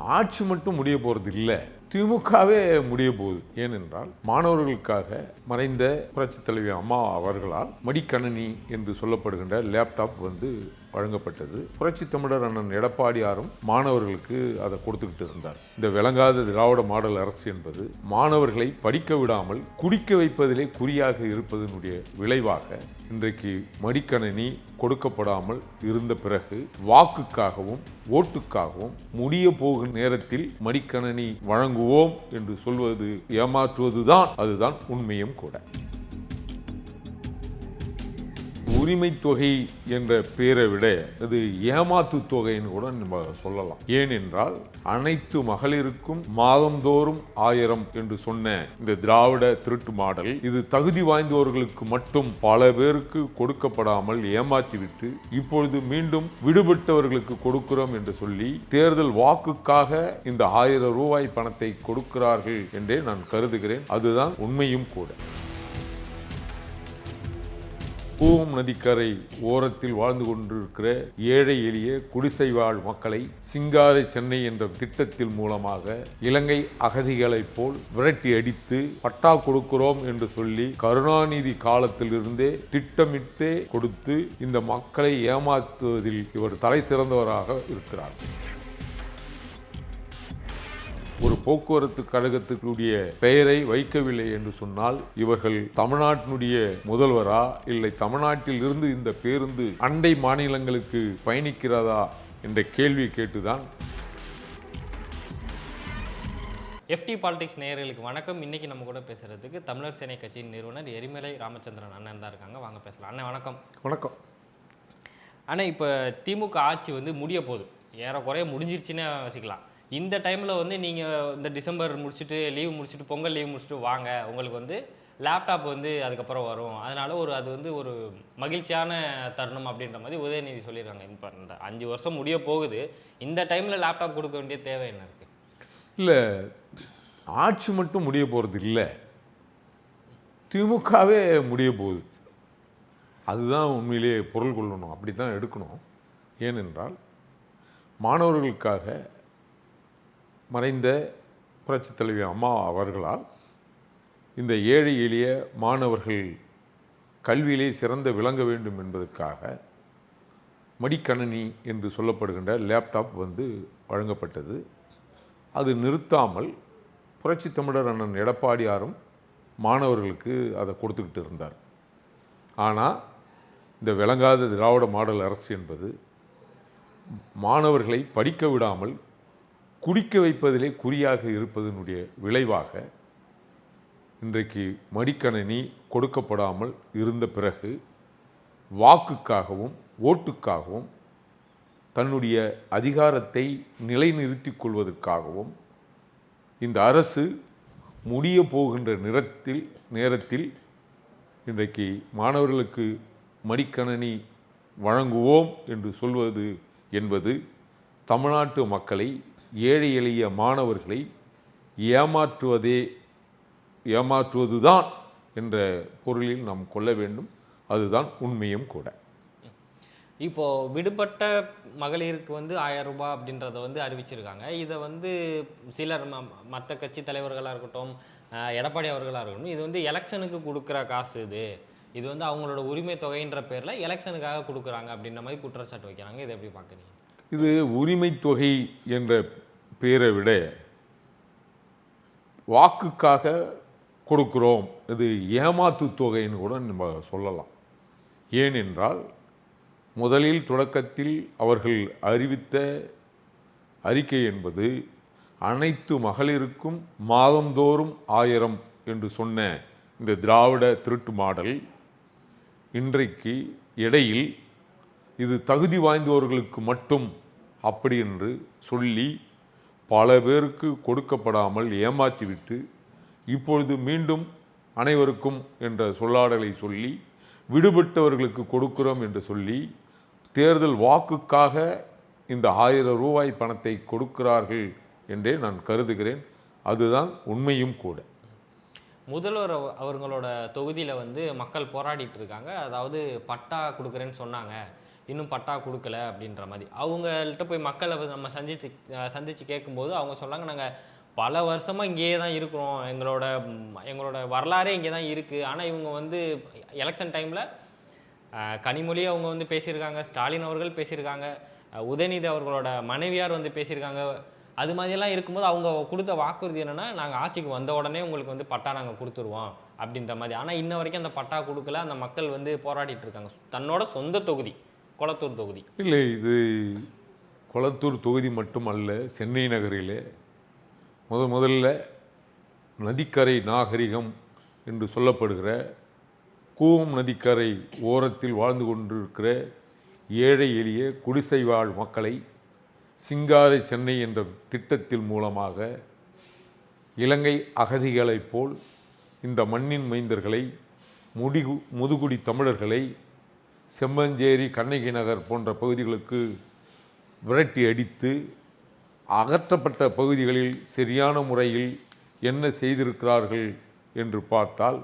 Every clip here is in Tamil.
ஆட்சி மட்டும் முடிய போகிறது இல்லை திமுகவே முடிய போகுது. ஏனென்றால் மாணவர்களுக்காக மறைந்த புரட்சித் தலைவி அம்மா அவர்களால் மடிக்கணனி என்று சொல்லப்படுகின்ற லேப்டாப் வந்து வழங்கப்பட்டது. புரட்சி தமிழர் அண்ணன் எடப்பாடியாரும் மாணவர்களுக்கு அதை கொடுத்துக்கிட்டு இருந்தார். இந்த விளங்காத திராவிட மாடல் அரசு என்பது மாணவர்களை படிக்க விடாமல் குடிக்க வைப்பதிலே குறியாக இருப்பதனுடைய விளைவாக இன்றைக்கு மடிக்கணினி கொடுக்கப்படாமல் இருந்த பிறகு வாக்குக்காகவும் ஓட்டுக்காகவும் முடிய போகும் நேரத்தில் மடிக்கணனி வழங்குவோம் என்று சொல்வது ஏமாற்றுவதுதான் அதுதான் உண்மையும் கூட. உரிமை தொகை என்ற பெயரை விட அது ஏமாத்து தொகைன்னு கூட நம்ம சொல்லலாம். ஏனென்றால் அனைத்து மகளிருக்கும் மாதந்தோறும் ஆயிரம் என்று சொன்ன இந்த திராவிட திருட்டு மாடல் இது தகுதி வாய்ந்தவர்களுக்கு மட்டும் பல பேருக்கு கொடுக்கப்படாமல் ஏமாற்றிவிட்டு இப்பொழுது மீண்டும் விடுபட்டவர்களுக்கு கொடுக்கிறோம் என்று சொல்லி தேர்தல் வாக்குக்காக இந்த ஆயிரம் ரூபாய் பணத்தை கொடுக்கிறார்கள் என்றே நான் கருதுகிறேன். அதுதான் உண்மையும் கூட. பூவம் நதிக்கரை ஓரத்தில் வாழ்ந்து கொண்டிருக்கிற ஏழை எளிய குடிசை வாழ் மக்களை சிங்காரை சென்னை என்ற திட்டத்தில் மூலமாக இலங்கை அகதிகளைப் போல் விரட்டி அடித்து பட்டா கொடுக்கிறோம் என்று சொல்லி கருணாநிதி காலத்திலிருந்தே திட்டமிட்டே கொடுத்து இந்த மக்களை ஏமாற்றுவதில் இவர் தலை சிறந்தவராக இருக்கிறார். ஒரு போக்குவரத்து கழகத்துக்குடைய பெயரை வைக்கவில்லை என்று சொன்னால் இவர்கள் தமிழ்நாட்டினுடைய முதல்வரா? இல்லை தமிழ்நாட்டில் இருந்து இந்த பேருந்து அண்டை மாநிலங்களுக்கு பயணிக்கிறதா? என்ற கேள்வி கேட்டுதான். எஃப்டி பாலிடிக்ஸ் நேயர்களுக்கு வணக்கம். இன்னைக்கு நம்ம கூட பேசுறதுக்கு தமிழர் சேனை கட்சியின் நிறுவனர் எரிமலை ராமச்சந்திரன் அண்ணன் தான் இருக்காங்க. வாங்க பேசலாம். அண்ணன் வணக்கம். வணக்கம். அண்ணா இப்போ திமுக ஆட்சி வந்து முடிய போகுது. ஏறக்குறைய முடிஞ்சிருச்சுன்னே வச்சுக்கலாம். இந்த டைமில் வந்து நீங்கள் இந்த டிசம்பர் முடிச்சுட்டு லீவ் முடிச்சுட்டு பொங்கல் லீவ் முடிச்சுட்டு வாங்க. உங்களுக்கு வந்து லேப்டாப் வந்து அதுக்கப்புறம் வரும். அதனால் ஒரு அது வந்து ஒரு மகிழ்ச்சியான தருணம் அப்படின்ற மாதிரி உதயநிதி சொல்லியிருக்காங்க இப்போ இந்த அஞ்சு வருஷம் முடிய போகுது. இந்த டைமில் லேப்டாப் கொடுக்க வேண்டிய தேவை என்ன இருக்குது இல்லை ஆட்சி மட்டும் முடிய போகிறது இல்லை. திமுகவே முடிய போகுது. அதுதான் உண்மையிலேயே பொருள் கொள்ளணும். அப்படி தான் எடுக்கணும். ஏனென்றால் மாணவர்களுக்காக மறைந்த புரட்சித் தலைவி அம்மா அவர்களால் இந்த ஏழை எளிய மாணவர்கள் கல்வியிலே சிறந்த விளங்க வேண்டும் என்பதற்காக மடிக்கணனி என்று சொல்லப்படுகின்ற லேப்டாப் வந்து வழங்கப்பட்டது. அது நிறுத்தாமல் புரட்சி தமிழர் அண்ணன் எடப்பாடியாரும் மாணவர்களுக்கு அதை கொடுத்துக்கிட்டு இருந்தார். ஆனால் இந்த விளங்காத திராவிட மாடல் அரசு என்பது மாணவர்களை படிக்க விடாமல் குடிக்க வைப்பதிலே குறியாக இருப்பதனுடைய விளைவாக இன்றைக்கு மடிக்கணனி கொடுக்கப்படாமல் இருந்த பிறகு வாக்குக்காகவும் ஓட்டுக்காகவும் தன்னுடைய அதிகாரத்தை நிலைநிறுத்திக் கொள்வதற்காகவும் இந்த அரசு முடிய போகின்ற நிறத்தில் நேரத்தில் இன்றைக்கு மாணவர்களுக்கு மடிக்கணனி வழங்குவோம் என்று சொல்வது என்பது தமிழ்நாட்டு மக்களை ஏழை எளிய மாணவர்களை ஏமாற்றுவதே ஏமாற்றுவதுதான் என்ற பொருளில் நாம் கொள்ள வேண்டும். அதுதான் உண்மையும் கூட. இப்போது விடுபட்ட மகளிருக்கு வந்து ஆயிரம் ரூபாய் அப்படின்றத வந்து அறிவிச்சிருக்காங்க. இதை வந்து சிலர் மற்ற கட்சி தலைவர்களாக இருக்கட்டும் எடப்பாடி அவர்களாக இருக்கட்டும் இது வந்து எலெக்ஷனுக்கு கொடுக்குற காசு இது. இது வந்து அவங்களோட உரிமை தொகைன்ற பேரில் எலெக்ஷனுக்காக கொடுக்குறாங்க அப்படின்ற மாதிரி குற்றச்சாட்டு வைக்கிறாங்க. இதை எப்படி பார்க்குறீங்க இது உரிமை தொகை என்ற பெயரை விட வாக்குக்காக கொடுக்கிறோம். இது ஏமாத்து தொகைன்னு கூட நம்ம சொல்லலாம். ஏனென்றால் முதலில் தொடக்கத்தில் அவர்கள் அறிவித்த அறிக்கை என்பது அனைத்து மகளிருக்கும் மாதந்தோறும் ஆயிரம் என்று சொன்ன இந்த திராவிட திருட்டு மாடல் இன்றைக்கு இடையில் இது தகுதி வாய்ந்தவர்களுக்கு மட்டும் அப்படி என்று சொல்லி பல பேருக்கு கொடுக்கப்படாமல் ஏமாற்றிவிட்டு இப்பொழுது மீண்டும் அனைவருக்கும் என்ற சொல்லாடலை சொல்லி விடுபட்டவர்களுக்கு கொடுக்கிறோம் என்று சொல்லி தேர்தல் வாக்குக்காக இந்த ஆயிரம் ரூபாய் பணத்தை கொடுக்கிறார்கள் என்றே நான் கருதுகிறேன். அதுதான் உண்மையும் கூட. முதல்வர் அவர்களோட தொகுதியில் வந்து மக்கள் போராடிட்டு இருக்காங்க. அதாவது பட்டா கொடுக்குறேன்னு சொன்னாங்க. இன்னும் பட்டா கொடுக்கல அப்படின்ற மாதிரி. அவங்கள்ட்ட போய் மக்களை நம்ம சந்தித்து சந்தித்து கேட்கும்போது அவங்க சொன்னாங்க நாங்கள் பல வருஷமாக இங்கேயே தான் இருக்கிறோம். எங்களோட எங்களோட வரலாறே இங்கே தான் இருக்குது ஆனால் இவங்க வந்து எலெக்ஷன் டைமில் கனிமொழி அவங்க வந்து பேசியிருக்காங்க ஸ்டாலின் அவர்கள் பேசியிருக்காங்க உதயநிதி அவர்களோட மனைவியார் வந்து பேசியிருக்காங்க. அது மாதிரியெல்லாம் இருக்கும்போது அவங்க கொடுத்த வாக்குறுதி என்னென்னா நாங்கள் ஆட்சிக்கு வந்த உடனே உங்களுக்கு வந்து பட்டா நாங்கள் கொடுத்துருவோம் அப்படின்ற மாதிரி. ஆனால் இன்ன வரைக்கும் அந்த பட்டா கொடுக்கல. அந்த மக்கள் வந்து போராடிட்டு இருக்காங்க. தன்னோட சொந்த தொகுதி. கொளத்தூர் தொகுதி. இல்லை இது கொளத்தூர் தொகுதி மட்டுமல்ல சென்னை நகரிலே முத முதல்ல நதிக்கரை நாகரிகம் என்று சொல்லப்படுகிற கூவம் நதிக்கரை ஓரத்தில் வாழ்ந்து கொண்டிருக்கிற ஏழை எளிய குடிசை வாழ் மக்களை சிங்காரை சென்னை என்ற திட்டத்தின் மூலமாக இலங்கை அகதிகளைப் போல் இந்த மண்ணின் மைந்தர்களை முடிகு முதுகுடி தமிழர்களை செம்மஞ்சேரி கண்ணகி நகர் போன்ற பகுதிகளுக்கு விரட்டி அடித்து அகற்றப்பட்ட பகுதிகளில் சரியான முறையில் என்ன செய்திருக்கிறார்கள் என்று பார்த்தால்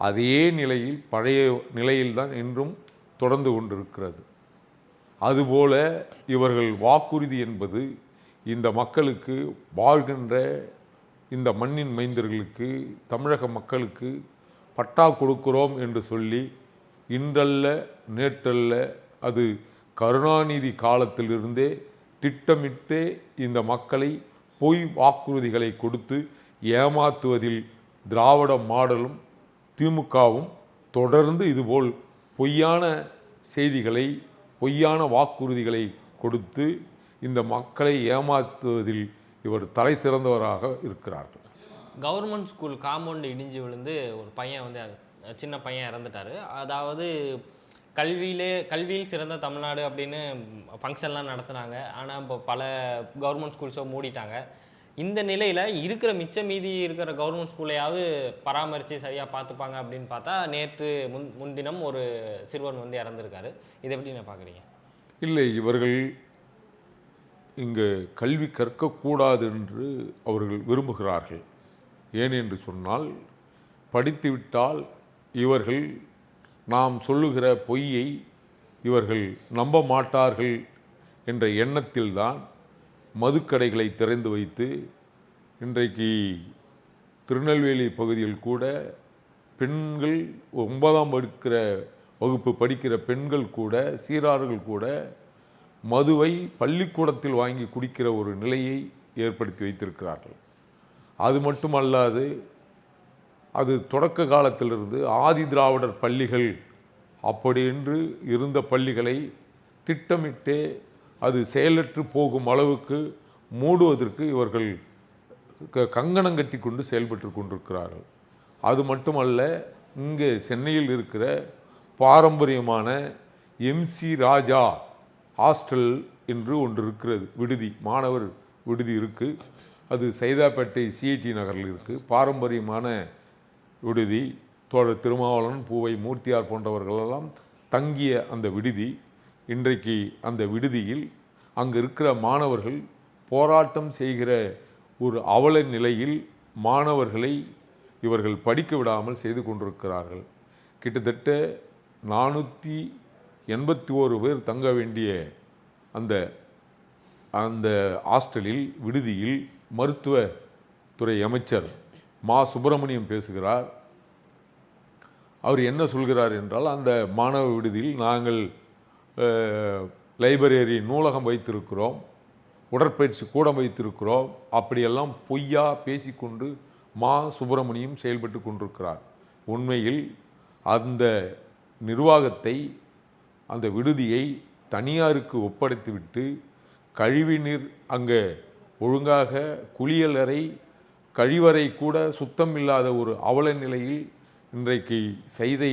அதே நிலையில் பழைய நிலையில்தான் இன்றும் தொடர்ந்து கொண்டிருக்கிறது. அதுபோல இவர்கள் வாக்குறுதி என்பது இந்த மக்களுக்கு வாழ்கின்ற இந்த மண்ணின் மைந்தர்களுக்கு தமிழக மக்களுக்கு பட்டா கொடுக்கிறோம் என்று சொல்லி இன்றல்ல நேற்றல்ல அது கருணாநிதி காலத்திலிருந்தே திட்டமிட்டே இந்த மக்களை பொய் வாக்குறுதிகளை கொடுத்து ஏமாத்துவதில் திராவிட மாடலும் திமுகவும் தொடர்ந்து இதுபோல் பொய்யான செய்திகளை பொய்யான வாக்குறுதிகளை கொடுத்து இந்த மக்களை ஏமாற்றுவதில் இவர் தலை சிறந்தவராக இருக்கிறார்கள். கவர்மெண்ட் ஸ்கூல் காம்பவுண்டு இடிஞ்சு விழுந்து ஒரு பையன் வந்து சின்ன பையன் இறந்துட்டாரு. அதாவது கல்வியிலே கல்வியில் சிறந்த தமிழ்நாடு அப்படின்னு ஃபங்க்ஷன்லாம் நடத்துனாங்க. ஆனால் இப்போ பல கவர்மெண்ட் ஸ்கூல்ஸோ மூடிட்டாங்க. இந்த நிலையில் இருக்கிற மிச்ச மீதி இருக்கிற கவர்மெண்ட் ஸ்கூலையாவது பராமரித்து சரியாக பார்த்துப்பாங்க அப்படின்னு பார்த்தா நேற்று முன் முன்தினம் ஒரு சிறுவன் வந்து இறந்துருக்காரு. இதை எப்படி நான் பார்க்குறீங்க இல்லை இவர்கள் இங்கு கல்வி கற்கக்கூடாது என்று அவர்கள் விரும்புகிறார்கள். ஏனென்று சொன்னால் படித்துவிட்டால் இவர்கள் நாம் சொல்லுகிற பொய்யை இவர்கள் நம்ப மாட்டார்கள் என்ற எண்ணத்தில்தான் மதுக்கடைகளை திறந்து வைத்து இன்றைக்கு திருநெல்வேலி பகுதியில் கூட பெண்கள் ஒன்பதாம் படிக்கிற வகுப்பு படிக்கிற பெண்கள் கூட சீரார்கள் கூட மதுவை பள்ளிக்கூடத்தில் வாங்கி குடிக்கிற ஒரு நிலையை ஏற்படுத்தி வைத்திருக்கிறார்கள். அது மட்டுமல்லாது அது தொடக்க காலத்திலிருந்து ஆதி திராவிடர் பள்ளிகள் அப்படியென்று இருந்த பள்ளிகளை திட்டமிட்டே அது செயலற்று போகும் அளவுக்கு மூடுவதற்கு இவர்கள் க- கங்கணம் கட்டி கொண்டு செயல்பட்டு கொண்டிருக்கிறார்கள். அது மட்டுமல்ல இங்கே சென்னையில் இருக்கிற பாரம்பரியமான எம்சி ராஜா ஹாஸ்டல் என்று ஒன்று இருக்கிறது. விடுதி மாணவர் விடுதி இருக்குது அது சைதாப்பேட்டை சிஐடி நகரில் இருக்குது பாரம்பரியமான விடுதி தோழர் திருமாவளவன் பூவை மூர்த்தியார் போன்றவர்களெல்லாம் தங்கிய அந்த விடுதி இன்றைக்கு அந்த விடுதியில் அங்கு இருக்கிற மாணவர்கள் போராட்டம் செய்கிற ஒரு அவல நிலையில் மாணவர்களை இவர்கள் படிக்க விடாமல் செய்து கொண்டிருக்கிறார்கள். கிட்டத்தட்ட நானூற்றி எண்பத்தி ஓரு பேர் தங்க வேண்டிய அந்த அந்த ஹாஸ்டலில் விடுதியில் மருத்துவ துறை அமைச்சர் மா சுப்பிரமணியம் பேசுகிறார். அவர் என்ன சொல்கிறார் என்றால் அந்த மாணவ விடுதியில் நாங்கள் லைப்ரரி நூலகம் வைத்திருக்கிறோம் உடற்பயிற்சி கூடம் வைத்திருக்கிறோம் அப்படியெல்லாம் பொய்யா பேசிக்கொண்டு மா சுப்பிரமணியம் செயல்பட்டு கொண்டிருக்கிறார். உண்மையில் அந்த நிர்வாகத்தை அந்த விடுதியை தனியாருக்கு ஒப்படைத்துவிட்டு கழிவுநீர் அங்கே ஒழுங்காக குளியலறை கழிவறை கூட சுத்தம் இல்லாத ஒரு அவல நிலையில் இன்றைக்கு செய்தை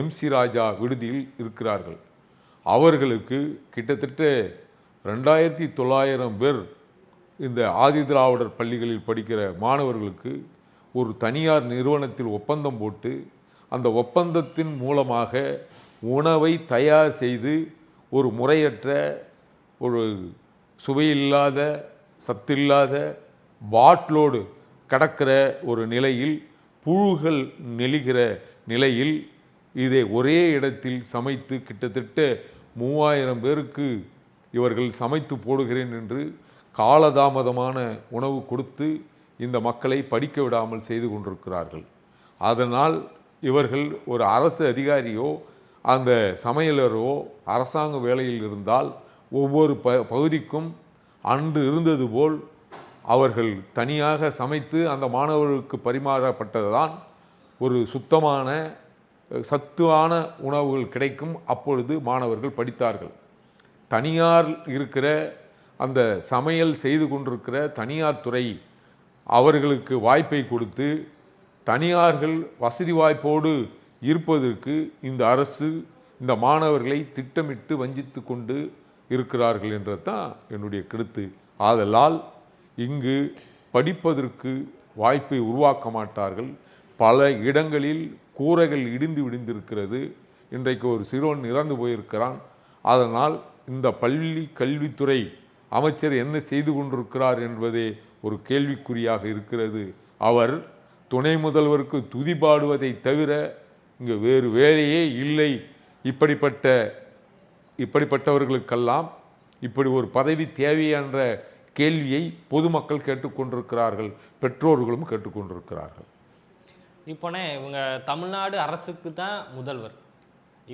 எம்சி ராஜா விடுதியில் இருக்கிறார்கள். அவர்களுக்கு கிட்டத்தட்ட ரெண்டாயிரத்தி தொள்ளாயிரம் பேர் இந்த ஆதி திராவிடர் பள்ளிகளில் படிக்கிற மாணவர்களுக்கு ஒரு தனியார் நிறுவனத்தில் ஒப்பந்தம் போட்டு அந்த ஒப்பந்தத்தின் மூலமாக உணவை தயார் செய்து ஒரு முறையற்ற ஒரு சுவையில்லாத சத்தில்லாத பாட்லோடு கடக்கிற ஒரு நிலையில் புழுகள் நெளிகிற நிலையில் இதை ஒரே இடத்தில் சமைத்து கிட்டத்தட்ட மூவாயிரம் பேருக்கு இவர்கள் சமைத்து போடுகிறேன் என்று காலதாமதமான உணவு கொடுத்து இந்த மக்களை படிக்க விடாமல் செய்து கொண்டிருக்கிறார்கள். அதனால் இவர்கள் ஒரு அரசு அதிகாரியோ அந்த சமையலரோ அரசாங்க வேலையில் இருந்தால் ஒவ்வொரு ப பகுதிக்கும் அன்று இருந்தது போல் அவர்கள் தனியாக சமைத்து அந்த மாணவர்களுக்கு பரிமாறப்பட்டதுதான் ஒரு சுத்தமான சத்துவான உணவுகள் கிடைக்கும். அப்பொழுது மாணவர்கள் படித்தார்கள். தனியார் இருக்கிற அந்த சமையல் செய்து கொண்டிருக்கிற தனியார் துறை அவர்களுக்கு வாய்ப்பை கொடுத்து தனியார்கள் வசதி வாய்ப்போடு இருப்பதற்கு இந்த அரசு இந்த மாணவர்களை திட்டமிட்டு வஞ்சித்து கொண்டு இருக்கிறார்கள் என்றது தான் என்னுடைய கருத்து. ஆதலால் இங்கு படிப்பதற்கு வாய்ப்பை உருவாக்க மாட்டார்கள். பல இடங்களில் கூரைகள் இடிந்து விடிந்திருக்கிறது இன்றைக்கு ஒரு சிறுவன் இறந்து போயிருக்கிறான். அதனால் இந்த பள்ளி கல்வித்துறை அமைச்சர் என்ன செய்து கொண்டிருக்கிறார் என்பதே ஒரு கேள்விக்குறியாக இருக்கிறது. அவர் துணை முதல்வருக்கு துதி பாடுவதை தவிர இங்கே வேறு வேலையே இல்லை. இப்படிப்பட்ட இப்படிப்பட்டவர்களுக்கெல்லாம் இப்படி ஒரு பதவி தேவை என்ற கேள்வியை பொதுமக்கள் கேட்டுக்கொண்டிருக்கிறார்கள் பெற்றோர்களும் கேட்டுக்கொண்டிருக்கிறார்கள். இப்போனே இவங்க தமிழ்நாடு அரசுக்கு தான் முதல்வர்.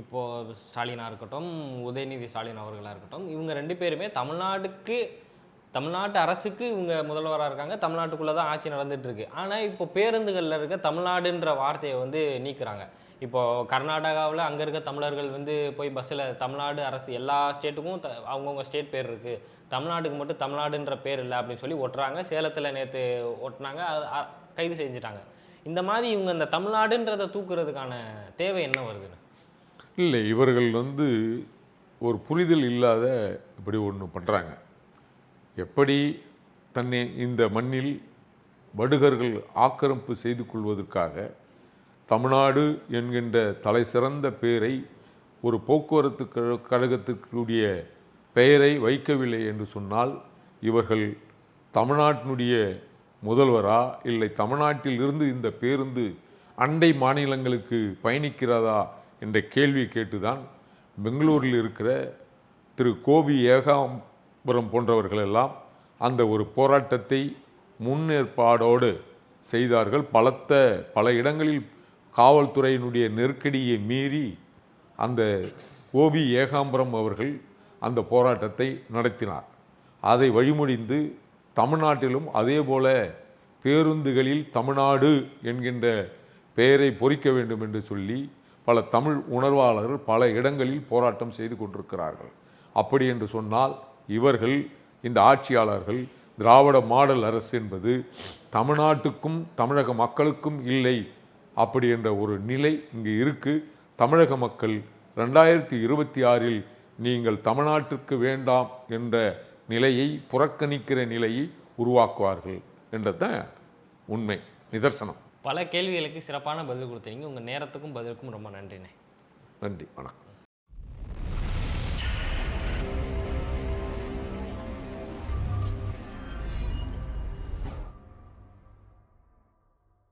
இப்போ ஸ்டாலினாக இருக்கட்டும் உதயநிதி ஸ்டாலின் அவர்களாக இருக்கட்டும் இவங்க ரெண்டு பேருமே தமிழ்நாடுக்கு தமிழ்நாட்டு அரசுக்கு இவங்க முதல்வராக இருக்காங்க. தமிழ்நாட்டுக்குள்ளே தான் ஆட்சி நடந்துகிட்ருக்கு ஆனால் இப்போ பேருந்துகளில் இருக்க தமிழ்நாடுன்ற வார்த்தையை வந்து நீக்கிறாங்க. இப்போது கர்நாடகாவில் அங்கே இருக்க தமிழர்கள் வந்து போய் பஸ்ஸில் தமிழ்நாடு அரசு எல்லா ஸ்டேட்டுக்கும் த அவங்கவுங்க ஸ்டேட் பேர் இருக்குது தமிழ்நாட்டுக்கு மட்டும் தமிழ்நாடுன்ற பேர் இல்லை அப்படின்னு சொல்லி ஒட்டுறாங்க. சேலத்தில் நேற்று ஒட்டினாங்க. கைது செஞ்சுட்டாங்க. இந்த மாதிரி இவங்க இந்த தமிழ்நாடுன்றதை தூக்குறதுக்கான தேவை என்ன வருதுன்னு இல்லை இவர்கள் வந்து ஒரு புரிதல் இல்லாத இப்படி ஒன்று பண்ணுறாங்க எப்படி தன்னை இந்த மண்ணில் வடுகர்கள் ஆக்கிரமிப்பு செய்து கொள்வதற்காக தமிழ்நாடு என்கின்ற தலை சிறந்த பெயரை ஒரு போக்குவரத்து கழ- கழகத்திற்குரிய பெயரை வைக்கவில்லை என்று சொன்னால் இவர்கள் தமிழ்நாட்டினுடைய முதல்வரா? இல்லை தமிழ்நாட்டில் இருந்து இந்த பேருந்து அண்டை மாநிலங்களுக்கு பயணிக்கிறதா? என்ற கேள்வி கேட்டுதான் பெங்களூரில் இருக்கிற திரு. கோபி ஏகாம்பரம் போன்றவர்களெல்லாம் அந்த ஒரு போராட்டத்தை முன்னேற்பாடோடு செய்தார்கள். பலத்த பல இடங்களில் காவல்துறையினுடைய நெருக்கடியை மீறி அந்த ஓபி ஏகாம்பரம் அவர்கள் அந்த போராட்டத்தை நடத்தினார். அதை வழிமொழிந்து தமிழ்நாட்டிலும் அதே போல பேருந்துகளில் தமிழ்நாடு என்கின்ற பெயரை பொறிக்க வேண்டும் என்று சொல்லி பல தமிழ் உணர்வாளர்கள் பல இடங்களில் போராட்டம் செய்து கொண்டிருக்கிறார்கள். அப்படி என்று சொன்னால் இவர்கள் இந்த ஆட்சியாளர்கள் திராவிட மாடல் அரசு என்பது தமிழ்நாட்டுக்கும் தமிழக மக்களுக்கும் இல்லை அப்படி என்ற ஒரு நிலை இங்கு இருக்கு. தமிழக மக்கள் ரெண்டாயிரத்தி இருபத்தி ஆறில் நீங்கள் தமிழ்நாட்டிற்கு வேண்டாம் என்ற நிலையை புறக்கணிக்கிற நிலையை உருவாக்குவார்கள் என்றதான் உண்மை நிதர்சனம். பல கேள்விகளுக்கு சிறப்பான பதில் கொடுத்தீங்க. உங்கள் நேரத்துக்கும் பதிலுக்கும் ரொம்ப நன்றிண்ணே. நன்றி வணக்கம்.